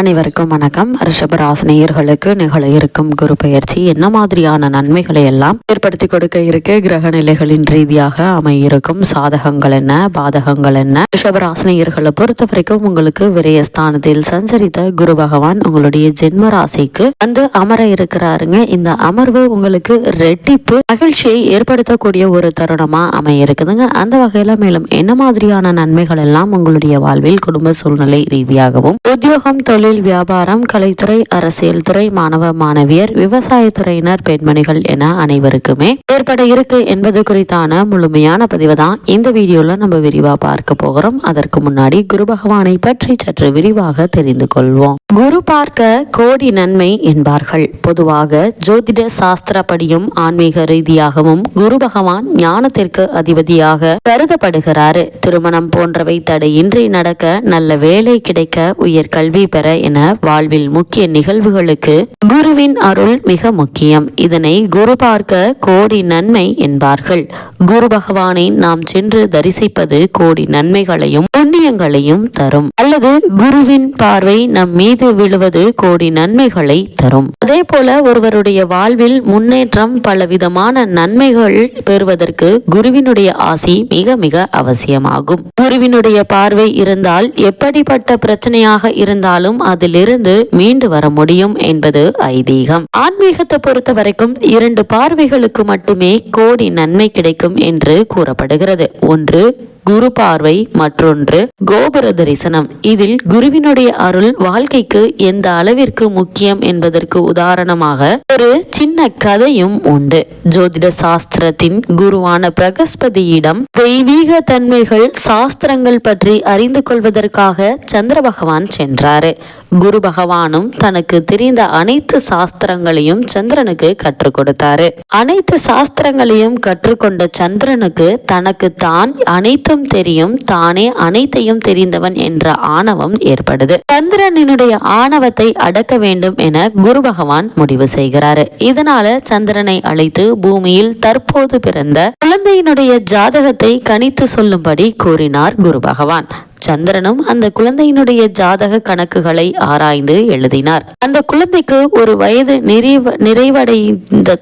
அனைவருக்கும் வணக்கம். ரிஷபராசினியர்களுக்கு நிகழ இருக்கும் குரு பயிற்சி என்ன மாதிரியான நன்மைகளை எல்லாம் ஏற்படுத்தி கொடுக்க இருக்கு? கிரக நிலைகளின் ரீதியாக அமையிருக்கும் சாதகங்கள் என்ன? பாதகங்கள் என்ன? ரிஷபராசினியர்களை பொறுத்த வரைக்கும் உங்களுக்கு விரயஸ்தானத்தில் சஞ்சரித்த குரு பகவான் உங்களுடைய ஜென்ம ராசிக்கு வந்து அமர இருக்கிறாருங்க. இந்த அமர்வு உங்களுக்கு ரெட்டிப்பு மகிழ்ச்சியை ஏற்படுத்தக்கூடிய ஒரு தருணமா அமைய இருக்குதுங்க அந்த வகையில மேலும் என்ன மாதிரியான நன்மைகள் எல்லாம் உங்களுடைய வாழ்வில் குடும்ப சூழ்நிலை ரீதியாகவும் உத்தியோகம் தொழில் தொழில் வியாபாரம் கலைத்துறை அரசியல் துறை மாணவ மாணவியர் விவசாயத்துறையினர் பெண்மணிகள் என அனைவருக்குமே ஏற்பட இருக்கு என்பது குறித்தான முழுமையான பதிவு தான். இந்த வீடியோல நம்ம விரிவா பார்க்க போகிறோம். அதற்கு முன்னாடி குரு பகவானை பற்றி சற்று விரிவாக தெரிந்து கொள்வோம். குரு பார்க்க கோடி நன்மை என்பார்கள். பொதுவாக ஜோதிட சாஸ்திரப்படியும் ஆன்மீக ரீதியாகவும் குரு பகவான் ஞானத்திற்கு அதிபதியாக கருதப்படுகிறாரு. திருமணம் போன்றவை தடையின்றி நடக்க நல்ல வேலை கிடைக்க உயர் கல்வி பெற என வாழ்வில் முக்கிய நிகழ்வுகளுக்கு குருவின் அருள் மிக முக்கியம். இதனை குரு பார்க்க கோடி நன்மை என்பார்கள். குரு பகவானை நாம் சென்று தரிசிப்பது கோடி நன்மைகளையும் புண்ணியங்களையும் தரும். அல்லது குருவின் பார்வை நம் மீது விழுவது கோடி நன்மைகளை தரும். அதே போல ஒருவருடைய வாழ்வில் முன்னேற்றம் பலவிதமான நன்மைகள் பெறுவதற்கு குருவினுடைய ஆசி மிக மிக அவசியமாகும். குருவினுடைய பார்வை இருந்தால் எப்படிப்பட்ட பிரச்சனையாக இருந்தாலும் அதிலிருந்து மீண்டு வர முடியும் என்பது ஐதீகம். ஆன்மீகத்தை பொறுத்த வரைக்கும் இரண்டு பார்வைகளுக்கு மட்டுமே கோடி நன்மை கிடைக்கும் என்று கூறப்படுகிறது. ஒன்று குரு பார்வை மற்றொன்று கோபுர தரிசனம். இதில் குருவினுடைய அருள் வாழ்க்கைக்கு எந்த அளவிற்கு முக்கியம் என்பதற்கு உதாரணமாக ஒரு சின்ன கதையும் உண்டு. ஜோதிட சாஸ்திரத்தின் குருவான பிரகஸ்பதியிடம் தெய்வீக தன்மைகள் சாஸ்திரங்கள் பற்றி அறிந்து கொள்வதற்காக சந்திர பகவான் சென்றாரு. குரு பகவானும் தனக்கு தெரிந்த அனைத்து சாஸ்திரங்களையும் சந்திரனுக்கு கற்றுக் கொடுத்தாரு. அனைத்து சாஸ்திரங்களையும் கற்றுக்கொண்ட சந்திரனுக்கு தனக்கு தான் அனைத்து அனைத்தும் தெரியும் தானே அனைத்தையும் தெரிந்தவன் என்ற ஆணவம் ஏற்படுது. சந்திரனினுடைய ஆணவத்தை அடக்க வேண்டும் என குரு பகவான் முடிவு செய்கிறாரு. இதனால சந்திரனை அழைத்து பூமியில் தற்போது பிறந்த குழந்தையினுடைய ஜாதகத்தை கணித்து சொல்லும்படி கூறினார் குரு பகவான். சந்திரனும் அந்த குழந்தையினுடைய ஜாதக கணக்குகளை ஆராய்ந்து எழுதினார். அந்த குழந்தைக்கு ஒரு வயது நிறைவ நிறைவடைந்த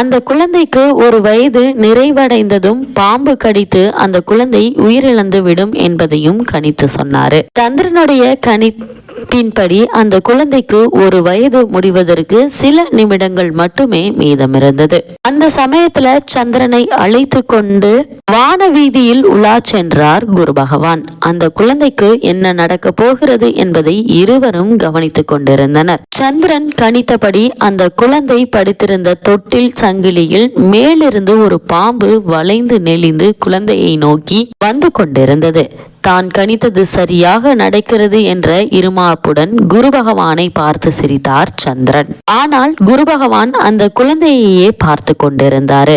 அந்த குழந்தைக்கு ஒரு வயது நிறைவடைந்ததும் பாம்பு கடித்து அந்த குழந்தை உயிரிழந்து விடும் என்பதையும் கணித்து சொன்னாரு. சந்திரனுடைய கணிப்பின்படி அந்த குழந்தைக்கு ஒரு வயது முடிவதற்கு சில நிமிடங்கள் மட்டுமே மீதமிருந்தது. அந்த சமயத்துல சந்திரனை அழைத்து கொண்டு வான வீதியில் உலா சென்றார் குரு பகவான். அந்த குழந்தைக்கு என்ன நடக்க போகிறது என்பதை இருவரும் கவனித்துக் கொண்டிருந்தனர். சந்திரன் கணித்தபடி அந்த குழந்தை படுத்திருந்த தொட்டில் சங்கிலியில் மேலிருந்து ஒரு பாம்பு வளைந்து நெளிந்து குழந்தையை நோக்கி வந்து கொண்டிருந்தது. தான் கணித்தது சரியாக நடக்கிறது என்ற இருமாப்புடன் குரு பகவானை பார்த்து சிரித்தார் சந்திரன். ஆனால் குரு பகவான் அந்த குழந்தையையே பார்த்து கொண்டிருந்தாரு.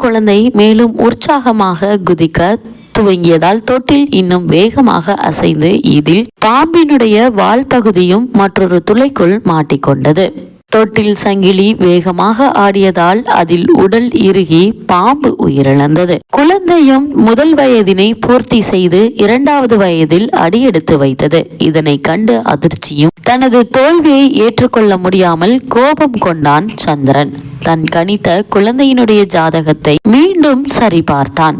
குழந்தை மேலும் உற்சாகமாக குதிக்க துவங்கியதால் தொட்டில் இன்னும் வேகமாக அசைந்து இதில் பாம்பினுடைய வால் பகுதியும் மற்றொரு துளைக்குள் மாட்டிக்கொண்டது. தொட்டில் சங்கிலி வேகமாக ஆடியதால் அதில் உடல் இறுகி பாம்பு உயிரிழந்தது. குழந்தையும் முதல் வயதினை பூர்த்தி செய்து இரண்டாவது வயதில் அடியெடுத்து வைத்தது. இதனை கண்டு அதிர்ச்சியும் தனது தோல்வியை ஏற்றுக்கொள்ள முடியாமல் கோபம் கொண்டான் சந்திரன். தன் கணித்த குழந்தையினுடைய ஜாதகத்தை மீண்டும் சரிபார்த்தான்.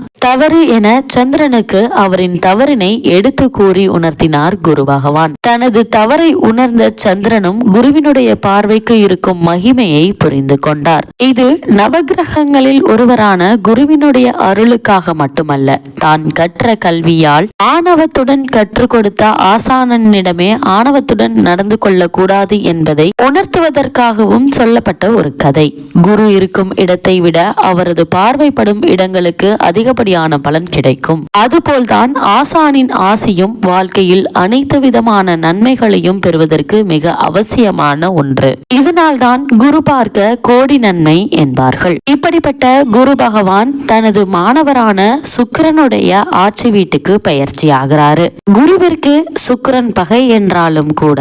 தவறு என சந்திரனுக்கு அவரின் தவறினை எடுத்து கூறி உணர்த்தினார் குரு பகவான். தனது தவறை உணர்ந்த சந்திரனும் குருவினுடைய பார்வைக்கு இருக்கும் மகிமையை புரிந்து கொண்டார். இது நவகிரகங்களில் ஒருவரான குருவினுடைய அருளுக்காக மட்டுமல்ல தான் கற்ற கல்வியால் ஆணவத்துடன் கற்றுக் கொடுத்த ஆசானனிடமே ஆணவத்துடன் நடந்து கொள்ளக்கூடாது என்பதை உணர்த்துவதற்காகவும் சொல்லப்பட்ட ஒரு கதை. குரு இருக்கும் இடத்தை விட அவரது பார்வைப்படும் இடங்களுக்கு அதிக அதிகப்படியான பலன் கிடைக்கும். அதுபோல்தான் ஆசானின் ஆசியும் வாழ்க்கையில் அனைத்து விதமான நன்மைகளையும் பெறுவதற்கு மிக அவசியமான ஒன்று. இதனால்தான் குரு பார்க்க கோடி நன்மை என்பார்கள். இப்படிப்பட்ட குரு பகவான் தனது மாணவரான சுக்கரனுடைய ஆட்சி வீட்டுக்கு பயிற்சி ஆகிறாரு குருவிற்கு சுக்கரன் பகை என்றாலும் கூட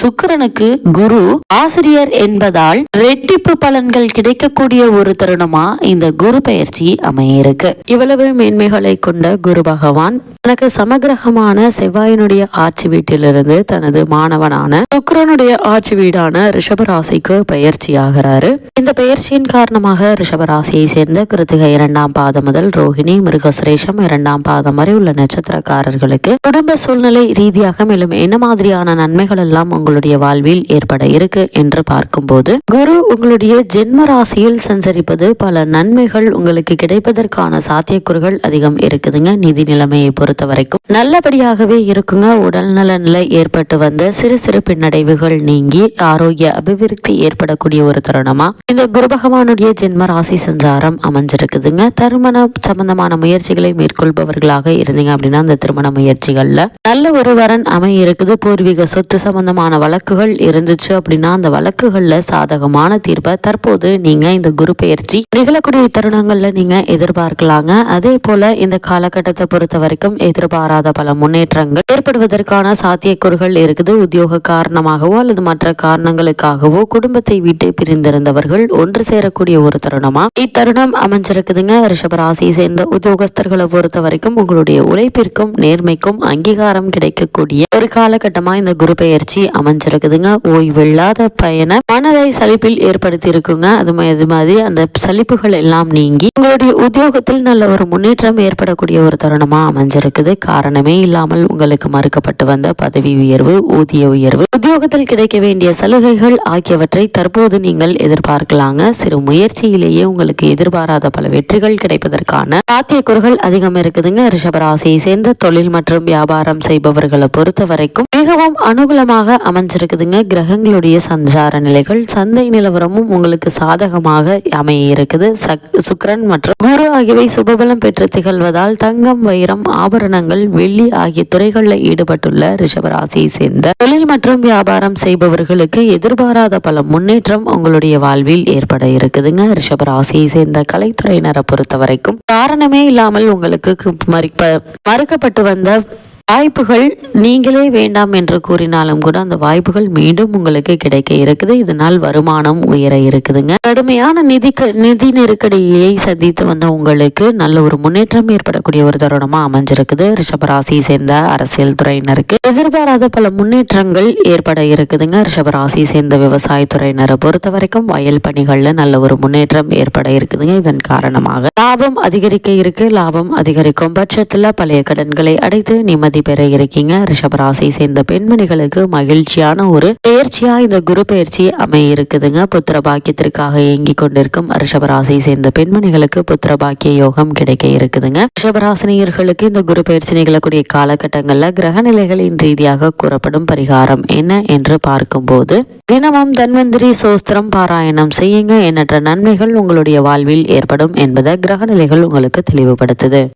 சுக்கரனுக்கு குரு ஆசிரியர் என்பதால் ரெட்டிப்பு பலன்கள் கிடைக்கக்கூடிய ஒரு தருணமா இந்த குரு பயிற்சி அமையிருக்கு. இவ்வளவு மேன்மைகளை கொண்ட குரு பகவான் தனக்கு சமகிரகமான செவ்வாயினுடைய ஆட்சி வீட்டிலிருந்து தனது மாணவனான சுக்ரனுடைய ஆட்சி வீடான ரிஷபராசிக்கு பயிற்சி ஆகிறாரு இந்த பயிற்சியின் காரணமாக ரிஷபராசியை சேர்ந்த கிருத்திகை இரண்டாம் பாதம் முதல் ரோஹிணி மிருகசுரேஷம் இரண்டாம் பாதம் வரை உள்ள நட்சத்திரக்காரர்களுக்கு குடும்ப சூழ்நிலை ரீதியாக மேலும் என்ன மாதிரியான நன்மைகள் எல்லாம் உங்களுடைய வாழ்வில் ஏற்பட இருக்கு என்று பார்க்கும்போது குரு உங்களுடைய ஜென்ம ராசியில் சஞ்சரிப்பது பல நன்மைகள் உங்களுக்கு கிடைப்பதற்கான சாத்தியக்கூறுகள் அதிகம் இருக்குதுங்க. நிதி நிலைமையை பொறுத்த வரைக்கும் நல்லபடியாகவே இருக்குங்க. உடல்நல நிலை ஏற்பட்டு வந்த சிறு சிறு பின்னடைவுகள் நீங்கி ஆரோக்கிய அபிவிருத்தி ஏற்படக்கூடிய ஒரு தருணமா? இந்த குரு பகவானுடைய ஜென்ம ராசி சஞ்சாரம் அமைஞ்சிருக்குதுங்க. திருமண சம்பந்தமான முயற்சிகளை மேற்கொள்பவர்களாக இருந்தீங்க அப்படின்னா அந்த திருமண முயற்சிகள்ல நல்ல ஒரு வரன் அமைய இருக்குது. பூர்வீக சொத்து சம்பந்தமான வழக்குகள் இருந்துச்சு அப்படின்னா அந்த வழக்குகள்ல சாதகமான தீர்ப்பை தற்போது நீங்க இந்த குரு பயிற்சி நிகழக்கூடிய தருணங்கள்ல நீங்க எதிர்பார்க்கலாங்க. அதே போல இந்த காலகட்டத்தை பொறுத்த வரைக்கும் எதிர்பாராத பல முன்னேற்றங்கள் ஏற்படுவதற்கான சாத்தியக்கூறுகள் இருக்குது. உத்தியோக காரணமாகவோ அல்லது மற்ற காரணங்களுக்காகவோ குடும்பத்தை விட்டு பிரிந்திருந்தவர்கள் ஒன்று சேரக்கூடிய ஒரு தருணமா? இத்தருணம் அமைஞ்சிருக்குதுங்க. ரிஷபராசியை சேர்ந்த உத்தியோகஸ்தர்களை பொறுத்த வரைக்கும் உங்களுடைய உழைப்பிற்கும் நேர்மைக்கும் அங்கீகாரம் கிடைக்கக்கூடிய ஒரு காலகட்டமா இந்த குரு பெயர்ச்சி அமைஞ்சிருக்குதுங்க. ஓய்வில்லாத பயண மனதை சலிப்பில் ஏற்படுத்தி இருக்குங்க அது மாதிரி அந்த சலிப்புகள் எல்லாம் நீங்கி உங்களுடைய உத்தியோகத்தில் நல்ல ஒரு முன்னேற்றம் ஏற்படக்கூடிய ஒரு தருணமாக அமைஞ்சிருக்குது. காரணமே இல்லாமல் உங்களுக்கு மறுக்கப்பட்டு வந்த பதவி உயர்வு ஊதிய உயர்வு உத்தியோகத்தில் கிடைக்க வேண்டிய சலுகைகள் ஆகியவற்றை தற்போது நீங்கள் எதிர்பார்க்கலாங்க. சிறு முயற்சியிலேயே உங்களுக்கு எதிர்பாராத பல வெற்றிகள் கிடைப்பதற்கான சாத்தியக்கூறுகள் அதிகம் இருக்குதுங்க. ரிஷபராசியை சேர்ந்த தொழில் மற்றும் வியாபாரம் செய்பவர்களை பொறுத்த வரைக்கும் மிகவும் அனுகூலமாக அமைஞ்சிருக்குதுங்க. கிரகங்களுடைய சஞ்சார நிலைகள் சந்தை நிலவரமும் உங்களுக்கு சாதகமாக அமைய இருக்குது. சக்- மற்றும் குரு ஆகியவை பிரபலம் பெற்று திகழ்வதால் தங்கம் வைரம் ஆபரணங்கள் வெள்ளி ஆகிய துறைகளில் ஈடுபட்டுள்ள ரிஷபராசியை சேர்ந்த தொழில் மற்றும் வியாபாரம் செய்பவர்களுக்கு எதிர்பாராத பல முன்னேற்றம் உங்களுடைய வாழ்வில் ஏற்பட இருக்குதுங்க. ரிஷபராசியை சேர்ந்த கலைத்துறையினரை பொறுத்த வரைக்கும் காரணமே இல்லாமல் உங்களுக்கு மறுக்கப்பட்டு வந்த வாய்ப்புகள் நீங்களே வேண்டாம் என்று கூறினாலும் கூட அந்த வாய்ப்புகள் மீண்டும் உங்களுக்கு கிடைக்க இருக்குது. இதனால் வருமானம் உயர இருக்குதுங்க. கடுமையான நிதி நிதி நெருக்கடியை சந்தித்து வந்த உங்களுக்கு நல்ல ஒரு முன்னேற்றம் ஏற்படக்கூடிய ஒரு தருணமா அமைஞ்சிருக்குது. ரிஷபராசியை சேர்ந்த அரசியல் துறையினருக்கு எதிர்பாராத பல முன்னேற்றங்கள் ஏற்பட இருக்குதுங்க. ரிஷபராசியை சேர்ந்த விவசாய துறையினரை பொறுத்த வரைக்கும் வயல் பணிகள்ல நல்ல ஒரு முன்னேற்றம் ஏற்பட இருக்குதுங்க. இதன் காரணமாக லாபம் அதிகரிக்க இருக்கு. லாபம் அதிகரிக்கும் பட்சத்துல பழைய கடன்களை அடைத்து நிம்மதி பெற இருக்கீங்க. ரிஷபராசியை சேர்ந்த பெண்மணிகளுக்கு மகிழ்ச்சியான ஒரு பயிற்சியா இந்த குரு பயிற்சி அமைய இருக்குதுங்க புத்திர பாக்கியத்திற்காக இயங்கி கொண்டிருக்கும் ரிஷபராசியை சேர்ந்த பெண்மணிகளுக்கு புத்திர பாக்கிய யோகம் கிடைக்க இருக்குதுங்க. ரிஷபராசினியர்களுக்கு இந்த குரு பயிற்சி நிகழக்கூடிய காலகட்டங்கள்ல கிரக நிலைகளின் ரீதியாக கூறப்படும் பரிகாரம் என்ன என்று பார்க்கும்போது தினமும் தன்வந்திரி சோஸ்திரம் பாராயணம் செய்யுங்க. எண்ணற்ற நன்மைகள் உங்களுடைய வாழ்வில் ஏற்படும் என்பதை கிரக நிலைகள் உங்களுக்கு தெளிவுபடுத்துது.